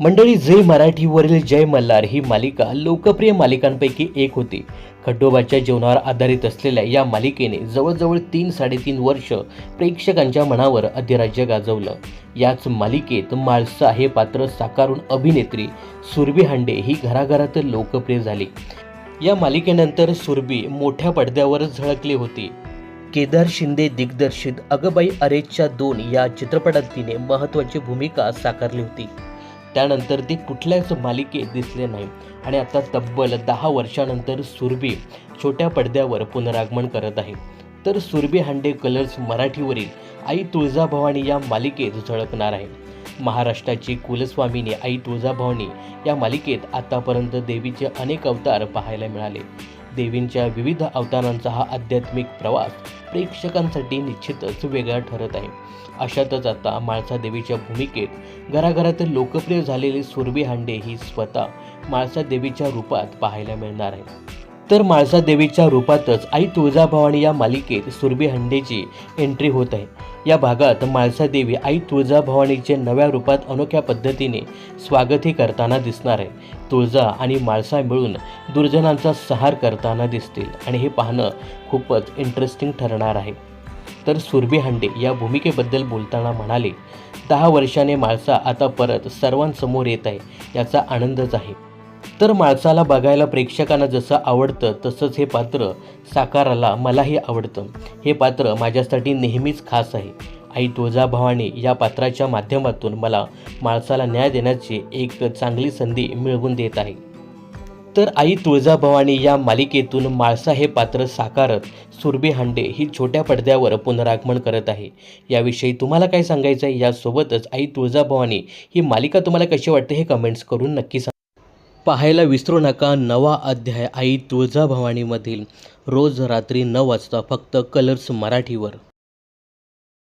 मंडळी जय मराठीवरील जय मल्हार ही मालिका लोकप्रिय मालिकांपैकी एक होती. खड्डोबाच्या जीवनावर आधारित असलेल्या या मालिकेने जवळजवळ तीन साडेतीन वर्ष प्रेक्षकांच्या मनावर अधिराज्य गाजवलं. याच मालिकेत माळसा हे पात्र साकारून अभिनेत्री सुरभी हांडे ही घराघरात लोकप्रिय झाली. या मालिकेनंतर सुरभी मोठ्या पडद्यावर झळकली होती. केदार शिंदे दिग्दर्शित अगबाई अरेच्या दोन या चित्रपटात तिने महत्त्वाची भूमिका साकारली होती. त्यानंतर ते कुठल्याच मालिकेत दिसले नाही. आणि आता तब्बल दहा वर्षानंतर सुरभी छोट्या पडद्यावर पुनरागमन करत आहे. तर सुरभी हांडे कलर्स मराठीवरील आई तुळजाभवानी या मालिकेत झळकणार आहे. महाराष्ट्राची कुलस्वामिनी आई तुळजाभवानी या मालिकेत आतापर्यंत देवीचे अनेक अवतार पाहायला मिळाले. देवींच्या विविध अवतारांचा हा आध्यात्मिक प्रवास प्रेक्षकांसाठी निश्चितच वेगळा ठरत आहे. अशातच आता माळसा देवीच्या भूमिकेत घराघरात लोकप्रिय झालेली सुरभी हांडे ही स्वतः माळसा देवीच्या रूपात पाहायला मिळणार आहे. तर माळसा देवीच्या रूपातच आई तुळजाभवानी या मालिकेत सुरभी हंडेची एंट्री होत आहे. या भागात माळसा देवी आई तुळजाभवानीचे नव्या रूपात अनोख्या पद्धतीने स्वागतही करताना दिसणार आहे. तुळजा आणि माळसा मिळून दुर्जनांचा सहार करताना दिसतील आणि हे पाहणं खूपच इंटरेस्टिंग ठरणार आहे. तर सुरभी हांडे या भूमिकेबद्दल बोलताना म्हणाले दहा वर्षाने माळसा आता परत सर्वांसमोर येत आहे याचा आनंदच आहे. तर माळसाला बघायला प्रेक्षकांना जसं आवडतं तसंच हे पात्र साकाराला मलाही आवडतं. हे पात्र माझ्यासाठी नेहमीच खास आहे. आई तुळजाभवानी या पात्राच्या माध्यमातून मला माळसाला न्याय देण्याची एक चांगली संधी मिळवून देत आहे. तर आई तुळजाभवानी या मालिकेतून माळसा हे पात्र साकारत सुरभी हांडे ही छोट्या पडद्यावर पुनरागमन करत आहे. याविषयी तुम्हाला काय सांगायचं आहे यासोबतच आई तुळजाभवानी ही मालिका तुम्हाला कशी वाटते हे कमेंट्स करून नक्की सांगा. पाहायला विसरू नका नवा अध्याय आई तुळजाभवानीमधील रोज रात्री नऊ वाजता फक्त कलर्स मराठीवर.